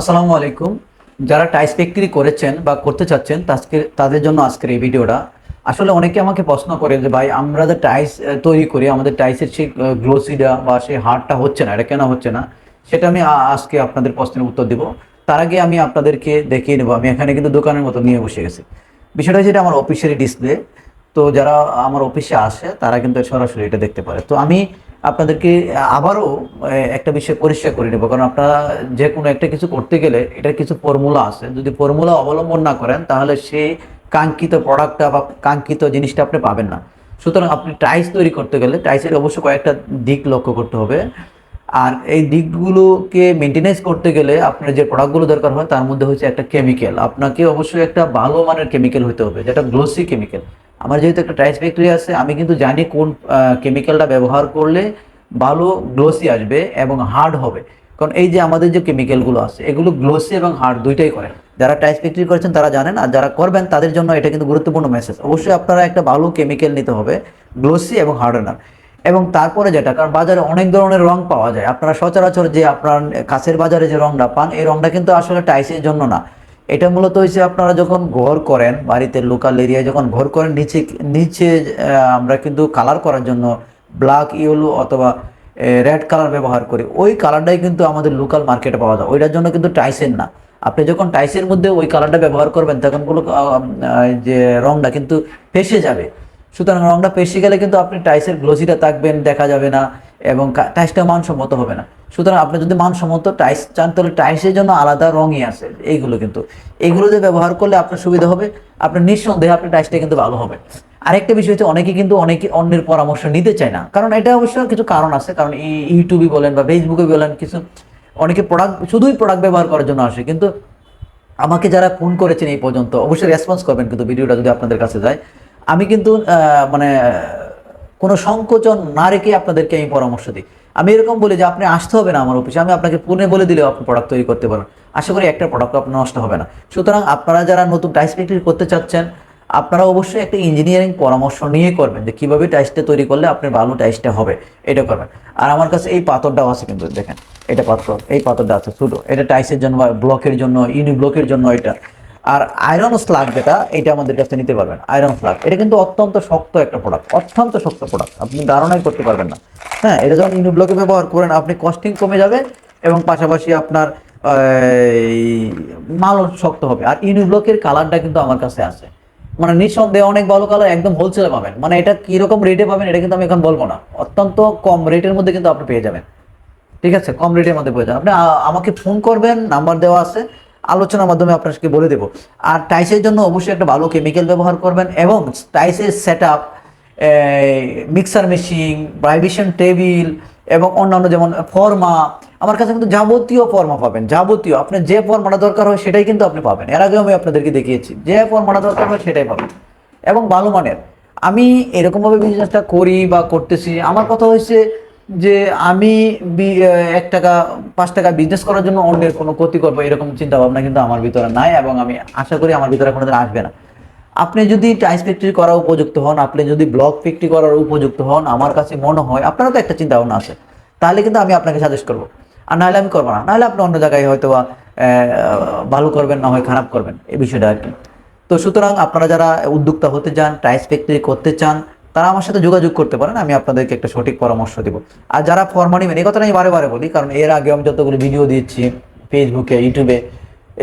আসসালামু আলাইকুম। যারা টাইস ফ্যাক্টরি করেছেন বা করতে চাচ্ছেন আজকে তাদের জন্য আজকের এই ভিডিওটা। আসলে অনেকে আমাকে প্রশ্ন করে যে, ভাই, আমরা যে টাইস তৈরি করি, আমাদের টাইসের সেই গ্লোসিটা বা সেই হারটা হচ্ছে না, এটা কেন হচ্ছে না? সেটা আমি আজকে আপনাদের প্রশ্নের উত্তর দেব। তার আগে আমি আপনাদেরকে দেখিয়ে নেব। আমি এখানে কিন্তু দোকানের মতো নিয়ে বসে গেছি। বিষয়টা যেটা আমার অফিসেরই ডিসপ্লে তো যারা আমার অফিসে আসে, তারা কিন্তু সরাসরি এটা দেখতে পারে। তো আমি আপনাদেরকে আবারও একটা বিষয় পরিষ্কার করে নেব। কারণ আপনারা যে কোনো একটা কিছু করতে গেলে এটার কিছু ফর্মুলা আছে। যদি ফর্মুলা অবলম্বন না করেন, তাহলে সেই কাঙ্ক্ষিত প্রোডাক্টটা বা কাঙ্ক্ষিত জিনিসটা আপনি পাবেন না। সুতরাং আপনি টাইস তৈরি করতে গেলে টাইসের অবশ্যই কয়েকটা দিক লক্ষ্য করতে হবে। আর এই দিকগুলোকে মেনটেনেন্স করতে গেলে আপনার যে প্রোডাক্টগুলো দরকার হয়, তার মধ্যে হচ্ছে একটা কেমিক্যাল আপনাকে অবশ্যই একটা ভালো মানের কেমিক্যাল হতে হবে, যেটা গ্লোসি কেমিক্যাল আমার যেহেতু একটা টাইস ফ্যাক্টরি আছে, আমি কিন্তু জানি কোন কেমিক্যালটা ব্যবহার করলে ভালো গ্লোসি আসবে এবং হার্ড হবে। কারণ এই যে আমাদের যে কেমিক্যালগুলো আছে, এগুলো গ্লোসি এবং হার্ড দুইটাই করে। যারা টাইস ফ্যাক্টরি করেছেন তারা জানেন, আর যারা করবেন তাদের জন্য এটা কিন্তু গুরুত্বপূর্ণ মেসেজ অবশ্যই আপনারা একটা ভালো কেমিক্যাল নিতে হবে গ্লোসি এবং হার্ডেনার এবং তারপরে যেটা, কারণ বাজারে অনেক ধরনের রং পাওয়া যায়। আপনারা সচরাচর যে আপনার কাছের বাজারে যে রংটা পান, এই রংটা কিন্তু আসলে টাইসের জন্য না। এটা মূলত হয়েছে আপনারা যখন ঘর করেন, বাড়িতে লোকাল এরিয়ায় যখন ঘর করেন, নিচে নিচে আমরা কিন্তু কালার করার জন্য ব্ল্যাক ইয়েলো অথবা রেড কালার ব্যবহার করি। ওই কালারটাই কিন্তু আমাদের লোকাল মার্কেটে পাওয়া যায়। ওইটার জন্য কিন্তু টাইসের না। আপনি যখন টাইসের মধ্যে ওই কালারটা ব্যবহার করবেন, তখন কোনো যে রংটা কিন্তু ফেসে যাবে। সুতরাং রংটা পেশে গেলে কিন্তু আপনি টাইসের গ্লোসিটা থাকবেন, দেখা যাবে না এবং টাইসটা মানসম্মত হবে না। সুতরাং আপনি যদি মানসম্মত টাইস চান, তাহলে টাইসের জন্য আলাদা রঙই আছে। এইগুলো কিন্তু। এইগুলো যে ব্যবহার করলে আপনার সুবিধা হবে। আপনার নিঃসন্দেহে আপনার টাইসটা কিন্তু ভালো হবে। আরেকটা বিষয় হচ্ছে, অনেকে কিন্তু অনেকে অন্যের পরামর্শ নিতে চায় না। কারণ এটা অবশ্য কিছু কারণ আছে। কারণ ইউটিউবে বলেন বা ফেসবুকে বলেন, কিছু অনেকে প্রোডাক্ট শুধুই প্রোডাক্ট ব্যবহার করার জন্য আসে। কিন্তু আমাকে যারা ফোন করেছেন এই পর্যন্ত, অবশ্যই রেসপন্স করবেন কিন্তু ভিডিওটা যদি আপনাদের কাছে যায়। আমি কিন্তু মানে কোনো সংকোচন না রেখে আপনাদেরকে আমি পরামর্শ দিই। আমি এরকম বলি যে আপনি আসতে হবে না আমার অফিসে আমি আপনাকে পুনে বলে দিলেও আপনি প্রোডাক্ট তৈরি করতে পারেন। আশা করি একটা প্রোডাক্ট আপনার নষ্ট হবে না। সুতরাং আপনারা যারা নতুন টাইস ফ্যাক্টরি করতে চাচ্ছেন, আপনারা অবশ্যই একটা ইঞ্জিনিয়ারিং পরামর্শ নিয়ে করবেন যে কীভাবে টাইসটা তৈরি করলে আপনার ভালো টাইসটা হবে। এটা করবেন। আর আমার কাছে এই পাথরটাও আছে কিন্তু দেখেন, এটা পাথর, এই পাথরটা আছে ছোটো। এটা টাইসের জন্য বা ব্লকের জন্য, ইউনি ব্লকের জন্য এটা। আর আয়রন স্লাগ যেটা, এটা আমাদের কাছে নিতে পারবেন। আয়রন স্লাগ এটা কিন্তু অত্যন্ত শক্ত একটা প্রোডাক্ট অত্যন্ত শক্ত প্রোডাক্ট আপনি ধারণাই করতে পারবেন না। হ্যাঁ এটা যখন ইউনি ব্লকে ব্যবহার করেন, আপনি কস্টিং কমে যাবে এবং পাশাপাশি আপনার মালও শক্ত হবে। আর ইউনি ব্লকের কালারটা কিন্তু আমার কাছে আছে। মানে নিঃসন্দেহে অনেক ভালো কালার একদম হোলসেলে পাবেন। মানে এটা কীরকম রেটে পাবেন, এটা কিন্তু আমি এখন বলব না। অত্যন্ত কম রেটের মধ্যে কিন্তু আপনি পেয়ে যাবেন। ঠিক আছে? কম রেটের মধ্যে পেয়ে যাবেন। আপনি আমাকে ফোন করবেন নাম্বার দেওয়া আছে। আলোচনার মাধ্যমে আপনাকে বলে দেবো। আর টাইসের জন্য অবশ্যই একটা ভালো কেমিক্যাল ব্যবহার করবেন এবং টাইসের set up mixer machine vibration table এবং অন্যান্য যেমন ফর্মা আমার কাছে কিন্তু যাবতীয় ফর্মা পাবেন, যাবতীয়। আপনার যে ফর্মাটা দরকার হয় সেটাই কিন্তু আপনি পাবেন। এর আগেও আমি আপনাদেরকে দেখিয়েছি, যে ফর্মাটা দরকার হয় সেটাই পাবেন। এবং ভালো মানের, আমি এরকমভাবে বিজনেসটা করি বা করতেছি, আমার কথা হয়েছে যে আমি এক টাকা পাঁচ টাকা বিজনেস করার জন্য অন্যের কোনো ক্ষতি করব এরকম চিন্তা ভাবনা কিন্তু আমার ভিতরে নাই এবং আমি আশা করি আমার ভিতরে কোনোদিন আসবে না। আপনি যদি টাইস ফ্যাক্টরি করার উপযুক্ত হন আপনি যদি ব্লক ফ্যাক্টরি করার উপযুক্ত হন আমার কাছে মনে হয় আপনারও তো একটা চিন্তা ভাবনা আছে তাহলে কিন্তু আমি আপনাকে সাজেস্ট করব। আর নাহলে আমি করব না নাহলে আপনি অন্য জায়গায় হয়তো বা, ভালো করবেন না হয় খারাপ করবেন এই বিষয়টা আর কি। তো সুতরাং আপনারা যারা উদ্যোক্তা হতে চান টাইস ফ্যাক্টরি করতে চান তারা আমার সাথে যোগাযোগ করতে পারেন, আমি আপনাদেরকে একটা সঠিক পরামর্শ দেব। আর যারা ফর্মা নেবেন এই কথাটা আমি বারে বারে বলি, কারণ এর আগে আমি যতগুলো ভিডিও দিচ্ছি ফেসবুকে ইউটিউবে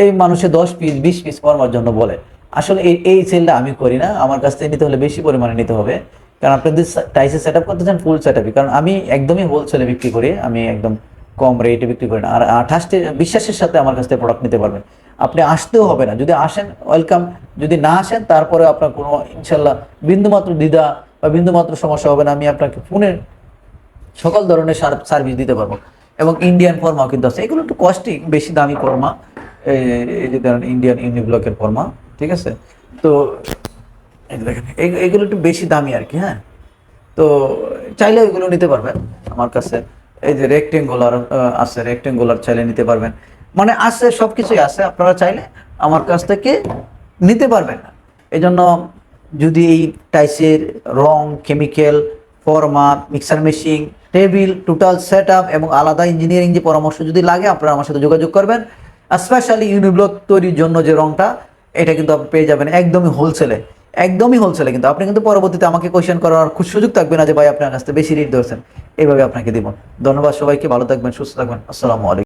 এই মানুষে দশ পিস বিশ পিস ফর্মার জন্য বলে। আসলে এই এই সেলটা আমি করি না, আমার কাছ থেকে নিতে হলে বেশি পরিমাণে নিতে হবে। কারণ আপনি যদি টাইসে সেট আপ করতে চান ফুল সেট আপই কারণ আমি একদমই হোলসেলে বিক্রি করি, আমি একদম কম রেটে বিক্রি করি না। আর আঠাশটি বিশ্বাসের সাথে আমার কাছ থেকে প্রোডাক্ট নিতে পারবেন। আপনি আসতেও হবে না। যদি আসেন ওয়েলকাম যদি না আসেন তারপরে আপনার কোনো, ইনশাল্লাহ, বিন্দুমাত্র দ্বিধা বা বিন্দুমাত্র সমস্যা হবে না, আমি আপনাকে ফোনে সকল ধরনের সার্ভিস দিতে পারব। এবং ইন্ডিয়ান ফর্মাও কিন্তু আছে। এগুলো একটু কস্টলি বেশি দামি ফর্মা এই- যে ধরেন ইন্ডিয়ান ইউনিব্লকের ফর্মা ঠিক আছে? তো দেখেন এগ- এগুলো একটু বেশি দামি আর কি হ্যাঁ? তো, চাইলে ওইগুলো নিতে পারবেন আমার কাছে। এই যে রেক্টেঙ্গুলার আছে রেক্টেঙ্গুলার চাইলে নিতে পারবেন। মানে আছে সব কিছুই আছে। আপনারা চাইলে আমার কাছ থেকে নিতে পারবেন এই জন্য যদি এই টাইসের রং chemical ফর্মা mixer machine table total set এবং আলাদা ইঞ্জিনিয়ারিং যে পরামর্শ যদি লাগে, আপনারা আমার সাথে যোগাযোগ করবেন। স্পেশালি ইউনিব্লক তৈরির জন্য যে রংটা, এটা কিন্তু আপনি পেয়ে যাবেন একদমই হোলসেলে একদমই হোলসেলে কিন্তু। আপনি কিন্তু পরবর্তীতে আমাকে কোয়েশ্চেন করার খুব সুযোগ থাকবে না যে, ভাই, আপনার কাছ বেশি রেট ধরছেন। এইভাবে আপনাকে দিব। ধন্যবাদ সবাইকে। ভালো থাকবেন, সুস্থ থাকবেন। আসসালামু আলাইকুম।